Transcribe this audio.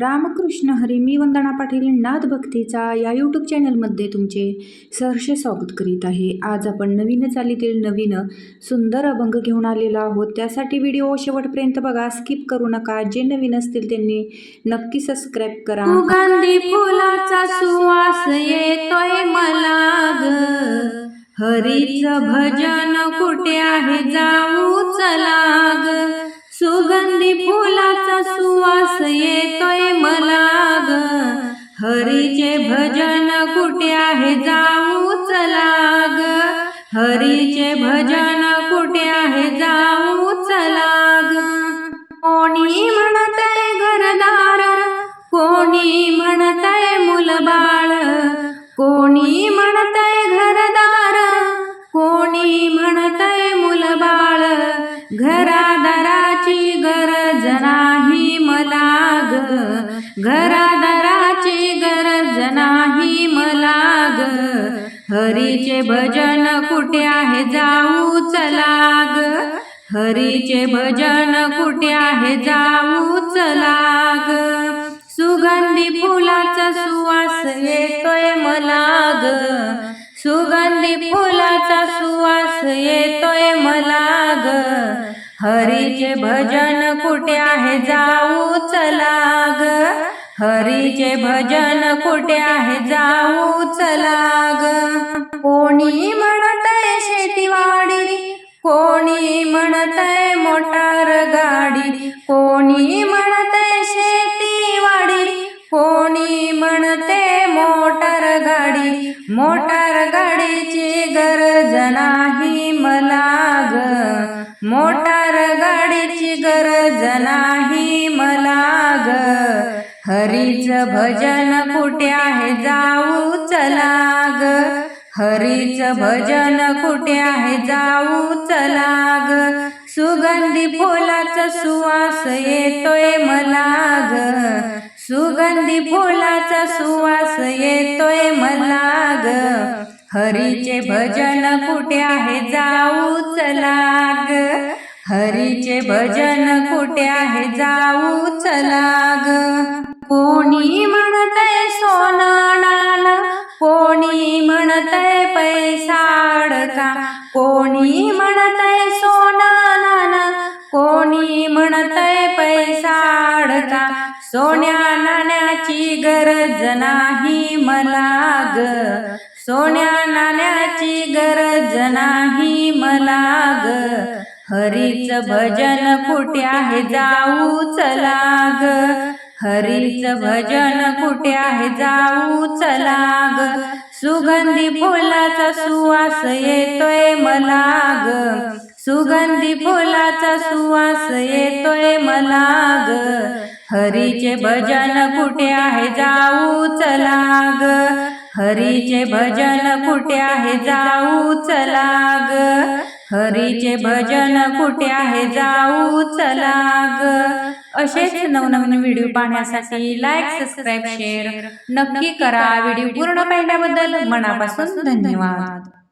रामकृष्ण हरी मी वंदना पाटील नाद भक्तीचा या यूट्यूब चॅनलमध्ये तुमचे सहर्ष स्वागत करीत आहे. आज आपण नवीन चालीतील नवीन सुंदर अभंग घेऊन आलेलो आहोत. त्यासाठी व्हिडिओ शेवटपर्यंत बघा. स्किप करू नका. जे नवीन असतील त्यांनी नक्की सबस्क्राईब करा. गांधी फुलाचा सुवास येतोय मला ग. हरीच भजन कुठे आहे जाऊ चला ग येतोय मला ग. हरीचे भजन कुठे आहे जाऊ चला ग हरीचे भजन गरज नाही मला ग हरीचे भजन कुठे आहे? जाऊ चला ग हरीचे भजन कुठे आहे? जाऊ चला ग सुगंधी फुलाचा सुवास येतोय मला ग सुगंधी फुलाचा सुवास येतोय मला ग हरीचे भजन कुठे आहे? जाऊ चला ग हरीचे भजन कुठे आहे? जाऊ चला कोणी म्हणतय शेतीवाडी? कोणी म्हणतय मोटार गाडी? कोणी म्हणतय शेतीवाडी? कोणी म्हणते मोटार गाडी? मोटार गाडीची गरज नाही मला ग. मोटार गाडीची गरज नाही मला ग. हरीच भजन कुठे आहे? जाऊ चला ग हरीच भजन कुठे आहे? जाऊ चला ग सुगंधी फुलाचा सुवास येतोय मला ग सुगंधी फुलाचा सुवास येतोय मला ग हरीचे भजन कुठे आहे? जाऊ चला ग हरीचे भजन कुठे आहे? जाऊ चला ग साडका कोणी म्हणतय सोना नाणं कोणी म्हणतय पैसा अडका सोन्या नाण्याची गरज नाही मला ग. सोन्या नाण्याची गरज नाही मला ग. हरीच भजन कुठे आहे जाऊ चला ग. हरीच भजन कुठे आहे जाऊ चला सुगंधी फुलाचा सुवास येतोय मला ग सुगंधी फुलाचा सुवास येतोय मला ग हरीचे भजन कुठे आहे जाऊ चला ग हरीचे भजन कुठे आहे जाऊ चला ग हरीचे भजन कुठे आहे? जाऊ चला ग असेच नवनवीन व्हिडिओ पाहण्यासाठी लाईक सबस्क्राईब शेअर नक्की करा. व्हिडिओ पूर्ण पाहिल्याबद्दल मनापासून धन्यवाद.